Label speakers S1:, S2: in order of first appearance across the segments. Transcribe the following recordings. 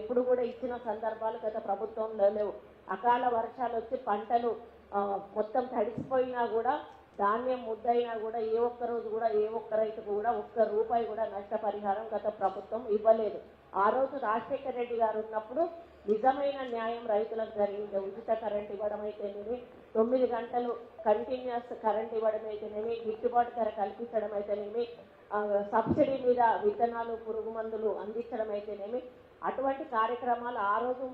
S1: ఎప్పుడు కూడా ఇచ్చిన సందర్భాలు గత ప్రభుత్వంలో లేవు. అకాల వర్షాలు వచ్చి పంటలు మొత్తం తడిసిపోయినా కూడా ధాన్యం ముద్దయినా కూడా ఏ ఒక్క రోజు కూడా ఏ ఒక్క రైతుకు కూడా ఒక్క రూపాయి కూడా నష్టపరిహారం గత ప్రభుత్వం ఇవ్వలేదు. ఆ రోజు రాజశేఖర రెడ్డి గారు ఉన్నప్పుడు నిజమైన న్యాయం రైతులకు జరిగింది. ఉచిత కరెంట్ ఇవ్వడం అయితేనేమి తొమ్మిది గంటలు కంటిన్యూస్ కరెంట్ ఇవ్వడం అయితేనేమి గిట్టుబాటు ధర కల్పించడం అయితేనేమి సబ్సిడీ మీద విత్తనాలు పురుగు మందులు అందించడం అయితేనేమి అటువంటి కార్యక్రమాలు ఆ రోజు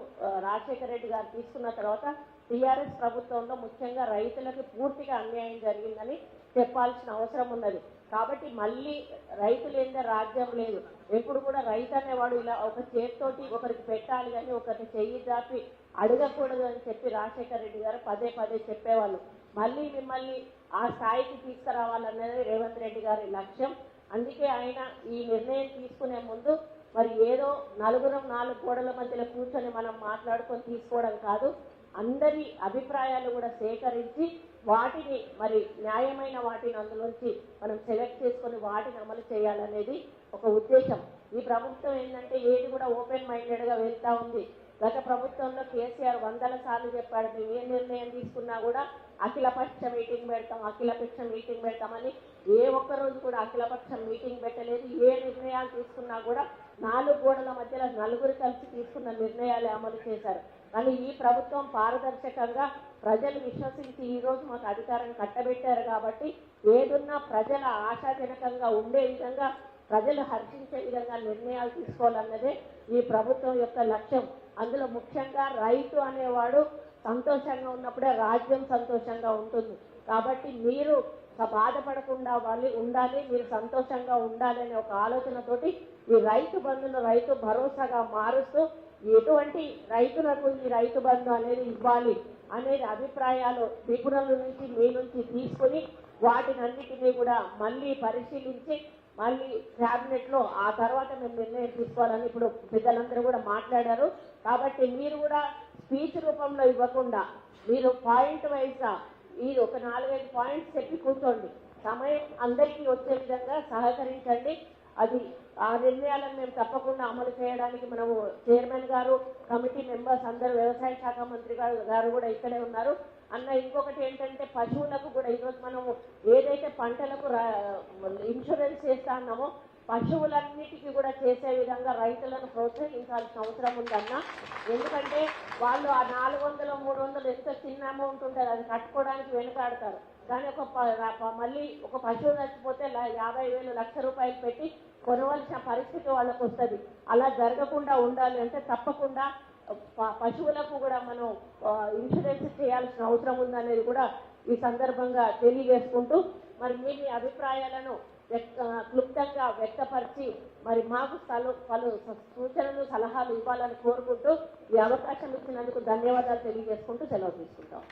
S1: రాజశేఖర రెడ్డి గారు తీసుకున్న తర్వాత టీఆర్ఎస్ ప్రభుత్వంలో ముఖ్యంగా రైతులకు పూర్తిగా అన్యాయం జరిగిందని చెప్పాల్సిన అవసరం ఉన్నది. కాబట్టి మళ్ళీ రైతు లేనిదే రాజ్యం లేదు. ఎప్పుడు కూడా రైతు అనేవాడు ఇలా ఒక చేతితోటి ఒకరికి పెట్టాలి కానీ ఒకరికి చెయ్యి దాపి అడగకూడదు అని చెప్పి రాజశేఖర రెడ్డి గారు పదే పదే చెప్పేవాళ్ళు. మళ్ళీ మిమ్మల్ని ఆ స్థాయికి తీసుకురావాలన్నది రేవంత్ రెడ్డి గారి లక్ష్యం. అందుకే ఆయన ఈ నిర్ణయం తీసుకునే ముందు మరి ఏదో నలుగురం నాలుగు కోడల మధ్యలో కూర్చొని మనం మాట్లాడుకొని తీసుకోవడం కాదు. అందరి అభిప్రాయాలు కూడా సేకరించి వాటిని మరి న్యాయమైన వాటిని అందులోంచి మనం సెలెక్ట్ చేసుకొని వాటిని అమలు చేయాలనేది ఒక ఉద్దేశం. ఈ ప్రభుత్వం ఏంటంటే ఏది కూడా ఓపెన్ మైండెడ్గా వెళ్తా ఉంది. గత ప్రభుత్వంలో కేసీఆర్ వందల సార్లు చెప్పాడు మేము ఏ నిర్ణయం తీసుకున్నా కూడా అఖిలపక్ష మీటింగ్ పెడతాం అఖిలపక్ష మీటింగ్ పెడతామని. ఏ ఒక్క రోజు కూడా అఖిలపక్షం మీటింగ్ పెట్టలేదు. ఏ నిర్ణయాలు తీసుకున్నా కూడా నాలుగు గోడల మధ్యలో నలుగురు కలిసి తీసుకున్న నిర్ణయాలు అమలు చేశారు. కానీ ఈ ప్రభుత్వం పారదర్శకంగా ప్రజలు విశ్వసించి ఈరోజు మాకు అధికారం కట్టబెట్టారు కాబట్టి ఏదున్నా ప్రజల ఆశాజనకంగా ఉండే విధంగా ప్రజలు హర్షించే విధంగా నిర్ణయాలు తీసుకోవాలన్నదే ఈ ప్రభుత్వం యొక్క లక్ష్యం. అందులో ముఖ్యంగా రైతు అనేవాడు సంతోషంగా ఉన్నప్పుడే రాజ్యం సంతోషంగా ఉంటుంది. కాబట్టి మీరు బాధపడకుండా వాళ్ళు ఉండాలి మీరు సంతోషంగా ఉండాలి అనే ఒక ఆలోచనతోటి ఈ రైతు బంధును రైతు భరోసాగా మారుస్తూ ఎటువంటి రైతులకు ఈ రైతు బంధు అనేది ఇవ్వాలి అనేది అభిప్రాయాలు నిపుణుల నుంచి మీ నుంచి తీసుకుని వాటినన్నిటినీ కూడా మళ్ళీ పరిశీలించి మళ్ళీ క్యాబినెట్లో ఆ తర్వాత మేము నిర్ణయం తీసుకోవాలని ఇప్పుడు పెద్దలందరూ కూడా మాట్లాడారు. కాబట్టి మీరు కూడా స్పీచ్ రూపంలో ఇవ్వకుండా మీరు పాయింట్ వైజ్ ఈ ఒక నాలుగైదు పాయింట్స్ చెప్పి కూర్చోండి. సమయం అందరికీ వచ్చే విధంగా సహకరించండి. అది ఆ నిర్ణయాలను మేము తప్పకుండా అమలు చేయడానికి మనము చైర్మన్ గారు కమిటీ మెంబర్స్ అందరూ వ్యవసాయ శాఖ మంత్రి గారు గారు కూడా ఇక్కడే ఉన్నారు. అన్న ఇంకొకటి ఏంటంటే పశువులకు కూడా ఈరోజు మనము ఏదైతే పంటలకు రా- ఇన్సూరెన్స్ చేస్తా అన్నామో పశువులన్నిటికీ కూడా చేసే విధంగా రైతులను ప్రోత్సహించాల్సిన అవసరం ఉందన్న. ఎందుకంటే వాళ్ళు ఆ నాలుగు వందలు మూడు వందలు ఎంత చిన్న అమౌంట్ ఉంటుంది అది కట్టుకోవడానికి వెనుకాడతారు. కానీ ఒక ప- మళ్ళీ ఒక పశువు నచ్చిపోతే యాభై వేలు లక్ష రూపాయలు పెట్టి కొనవలసిన పరిస్థితి వాళ్ళకు వస్తుంది. అలా జరగకుండా ఉండాలి అంటే తప్పకుండా ప- పశువులకు కూడా మనం ఇన్సూరెన్స్ చేయాల్సిన అవసరం ఉందనేది కూడా ఈ సందర్భంగా తెలియజేసుకుంటూ మరి మీ మీ అభిప్రాయాలను క్లుప్తంగా వ్యక్తపరిచి మరి మాకు స్థలు పలు సూచనలు సలహాలు ఇవ్వాలని కోరుకుంటూ ఈ అవకాశం ఇచ్చినందుకు ధన్యవాదాలు తెలియజేసుకుంటూ సెలవు తీసుకుంటాం.